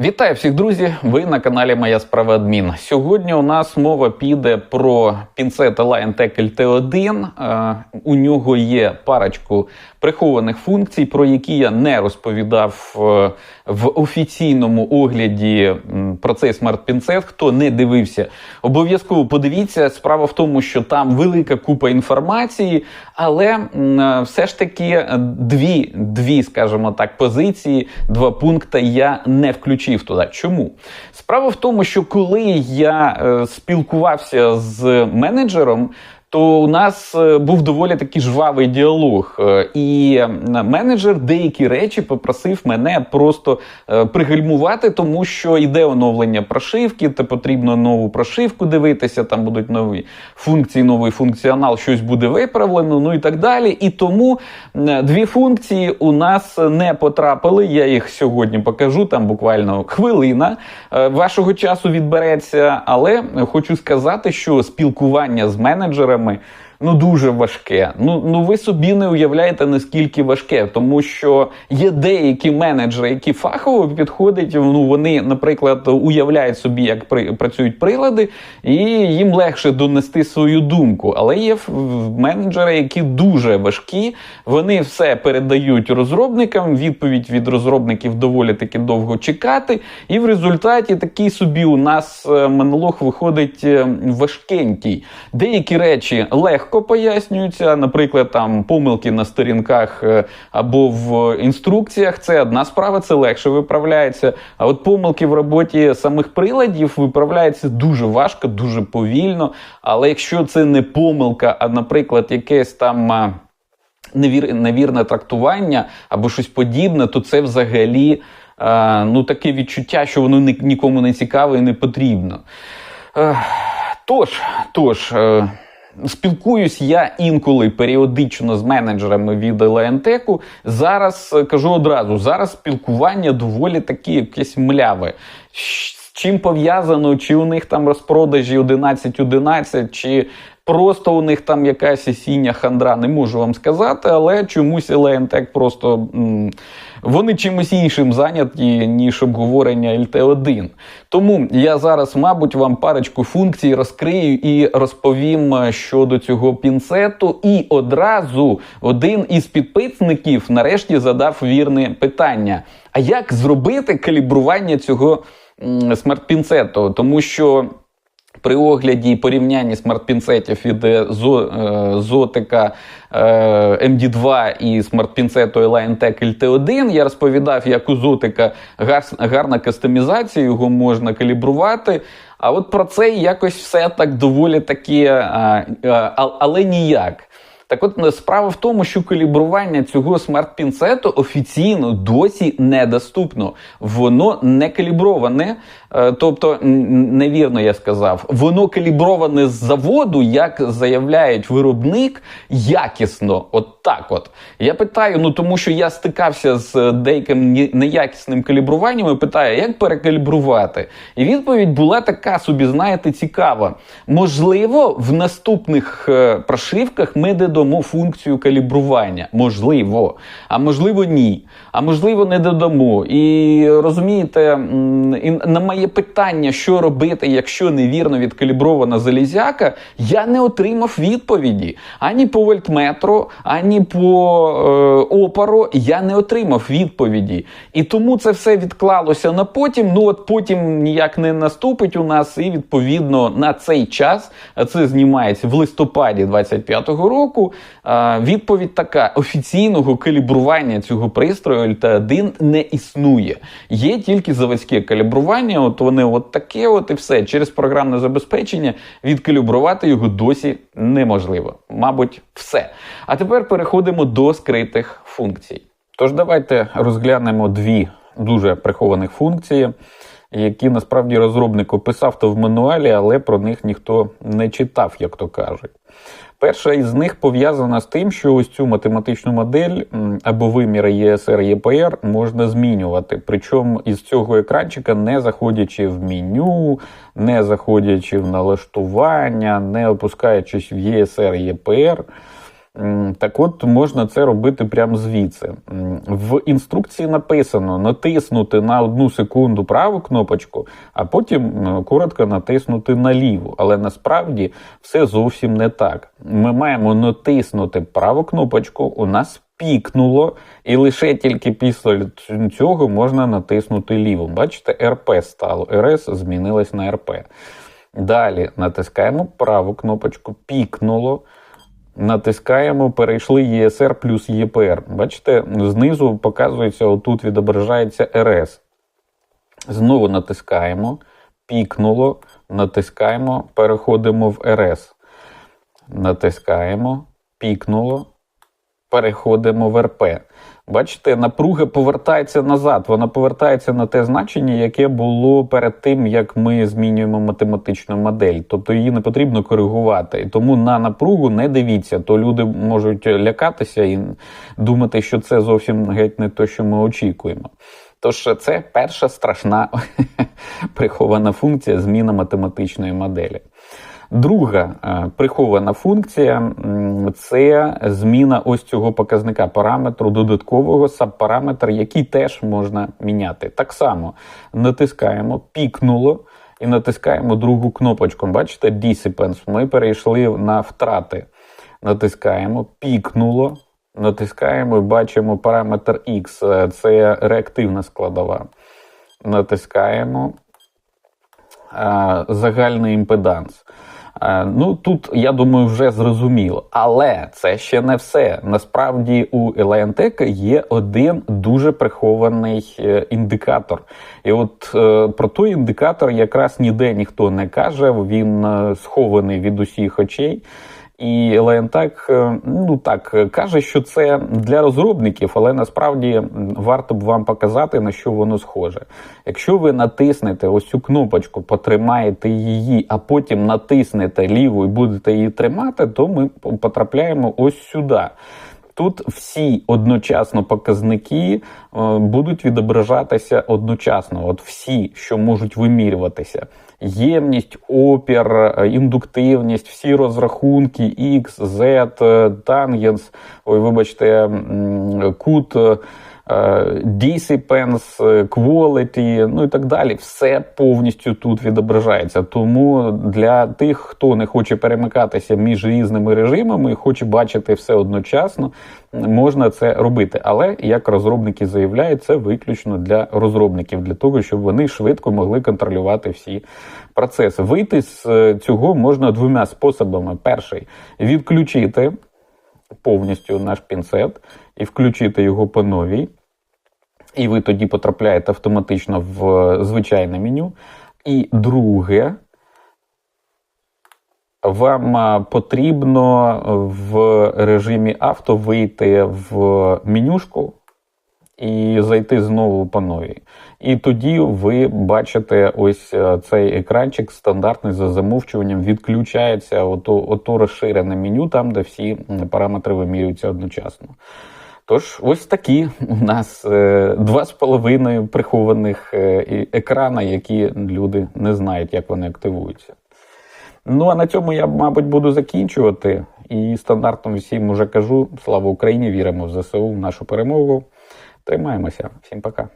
Вітаю всіх, друзі! Ви на каналі Моя справа адмін. Сьогодні у нас мова піде про пінцет Lion Tackle T1. Е, У нього є парочку прихованих функцій, про які я не розповідав е, в офіційному огляді про цей смарт-пінцет. Хто не дивився, обов'язково подивіться. Справа в тому, що там велика купа інформації, але е, все ж таки дві, дві, скажімо так, позиції, два пункти я не включив туди. Чому? Справа в тому, що коли я е, спілкувався з менеджером. То у нас е, був доволі такий жвавий діалог, Е, і менеджер деякі речі попросив мене просто е, пригальмувати, тому що йде оновлення прошивки, то потрібно нову прошивку дивитися. Там будуть нові функції, новий функціонал, щось буде виправлено, ну і так далі. І тому дві функції у нас не потрапили. Я їх сьогодні покажу. Там буквально хвилина вашого часу відбереться. Але хочу сказати, що спілкування з менеджерами. Ну, дуже важке. Ну, ну ви собі не уявляєте, наскільки важке, тому що є деякі менеджери, які фахово підходять. Ну вони, наприклад, уявляють собі, як при, працюють прилади, і їм легше донести свою думку. Але є менеджери, які дуже важкі, вони все передають розробникам. Відповідь від розробників доволі таки довго чекати. І в результаті такий собі у нас е, монолог виходить е, важкенький. Деякі речі легко пояснюються, наприклад, там помилки на сторінках е, або в інструкціях. Це одна справа, це легше виправляється. А от помилки в роботі самих приладів виправляються дуже важко, дуже повільно. Але якщо це не помилка, а, наприклад, якесь там. невір, невірне трактування або щось подібне, то це взагалі е, ну, таке відчуття, що воно ні, нікому не цікаве і не потрібно. Е, тож, тож. Е, Спілкуюсь я інколи періодично з менеджерами від Леонтеку. Зараз е, кажу одразу: зараз спілкування доволі такі якесь мляве. Чим пов'язано, чи у них там розпродажі 11-11, чи просто у них там якась осіння хандра, не можу вам сказати, але чомусь Леонтек просто вони чимось іншим зайняті, ніж обговорення LT1. Тому я зараз, мабуть, вам парочку функцій розкрию і розповім е, щодо цього пінцету. І одразу один із підписників нарешті задав вірне питання: а як зробити калібрування цього смарт-пінцету? Тому що. При огляді і порівнянні смарт-пінцетів від е, е, Зотика е, MD2 і смарт-пінцету Align Tech LT1 я розповідав, як у Зотика гарна кастомізація, його можна калібрувати. А от про це якось все так доволі таки, але ніяк. Так от справа в тому, що калібрування цього смарт-пінцету офіційно досі недоступно. Воно не каліброване, е, тобто невірно я сказав, воно каліброване з заводу, як заявляють виробник, якісно. От так от. Я питаю, ну тому що я стикався з деяким неякісним калібруванням і питаю, як перекалібрувати? І відповідь була така собі, знаєте, цікава. Можливо, в наступних е, прошивках ми додамо функцію калібрування. Можливо. А можливо, ні. А можливо, не додамо. І розумієте, і на моє питання, що робити, якщо невірно відкалібрована залізяка, я не отримав відповіді ані по вольтметру, ані по е, опору. Я не отримав відповіді. І тому це все відклалося на потім. Ну от потім ніяк не наступить у нас, і відповідно на цей час, це знімається в листопаді 25-го року. Відповідь така: офіційного калібрування цього пристрою LT1 не існує. Є тільки заводське калібрування. От вони от таке, от і все. Через програмне забезпечення відкалібрувати його досі неможливо. Мабуть, все. А тепер переходимо до скритих функцій. Тож давайте розглянемо дві дуже прихованих функції, які насправді розробник описав то в мануалі, але про них ніхто не читав, як то кажуть. Перша із них пов'язана з тим, що ось цю математичну модель або виміри ЄСР ЄПР можна змінювати. Причому із цього екранчика, не заходячи в меню, не заходячи в налаштування, не опускаючись в ЄСР ЄПР. Так от можна це робити прямо звідси. В інструкції написано натиснути на одну секунду праву кнопочку, а потім коротко натиснути на ліву. Але насправді все зовсім не так. Ми маємо натиснути праву кнопочку, у нас пікнуло, і лише тільки після цього можна натиснути ліву. Бачите, РП стало. РС змінилось на РП. Далі натискаємо праву кнопочку, пікнуло. Натискаємо, перейшли ESR плюс ЄПР. Бачите, знизу показується, отут відображається РС. Знову натискаємо, пікнуло, натискаємо, переходимо в РС. Натискаємо, пікнуло, переходимо в РП. Бачите, напруга повертається назад. Вона повертається на те значення, яке було перед тим, як ми змінюємо математичну модель. Тобто її не потрібно коригувати. Тому на напругу не дивіться, то люди можуть лякатися і думати, що це зовсім геть не те, що ми очікуємо. Тож це перша страшна прихована функція зміна математичної моделі. Друга е, прихована функція це зміна ось цього показника параметру додаткового сабпараметр, який теж можна міняти. Так само натискаємо пікнуло і натискаємо другу кнопочку. Бачите, Discipence. Ми перейшли на втрати. Натискаємо, пікнуло. Натискаємо і бачимо параметр X, е, це реактивна складова. Натискаємо е, загальний імпеданс. Е, Ну тут я думаю, вже зрозуміло, але це ще не все. Насправді у Елеантека є один дуже прихований е, індикатор. І от е, про той індикатор якраз ніде ніхто не каже. Він схований від усіх очей. І Леонтак, ну так каже, що це для розробників, але насправді варто б вам показати на що воно схоже. Якщо ви натиснете ось цю кнопочку, потримаєте її, а потім натиснете ліву і будете її тримати, то ми потрапляємо ось сюди. Тут всі одночасно показники е, будуть відображатися одночасно. От всі, що можуть вимірюватися. Ємність, опір, е, індуктивність, всі розрахунки X, Z, е, тангенс, ой, вибачте, кут, discipence, е, quality, ну і так далі. Все повністю тут відображається. Тому для тих, хто не хоче перемикатися між різними режимами хоче бачити все одночасно, можна це робити. Але як розробники заявляють, це виключно для розробників, для того, щоб вони швидко могли контролювати всі процеси. Вийти з е, цього можна двома способами: перший відключити повністю наш пінцет і включити його по новій. І ви тоді потрапляєте автоматично в е, звичайне меню. І друге, вам е, потрібно в режимі авто вийти в менюшку і зайти знову по новій. І тоді ви бачите ось е, цей екранчик стандартний за замовчуванням, відключається ото, ото розширене меню, там, де всі параметри вимірюються одночасно. Тож, ось такі у нас е, два з половиною прихованих е, екрана, які люди не знають, як вони активуються. Ну а на цьому я, мабуть, буду закінчувати. І стандартно всім уже кажу: слава Україні! Віримо в ЗСУ, в нашу перемогу. Тримаємося. Всім пока.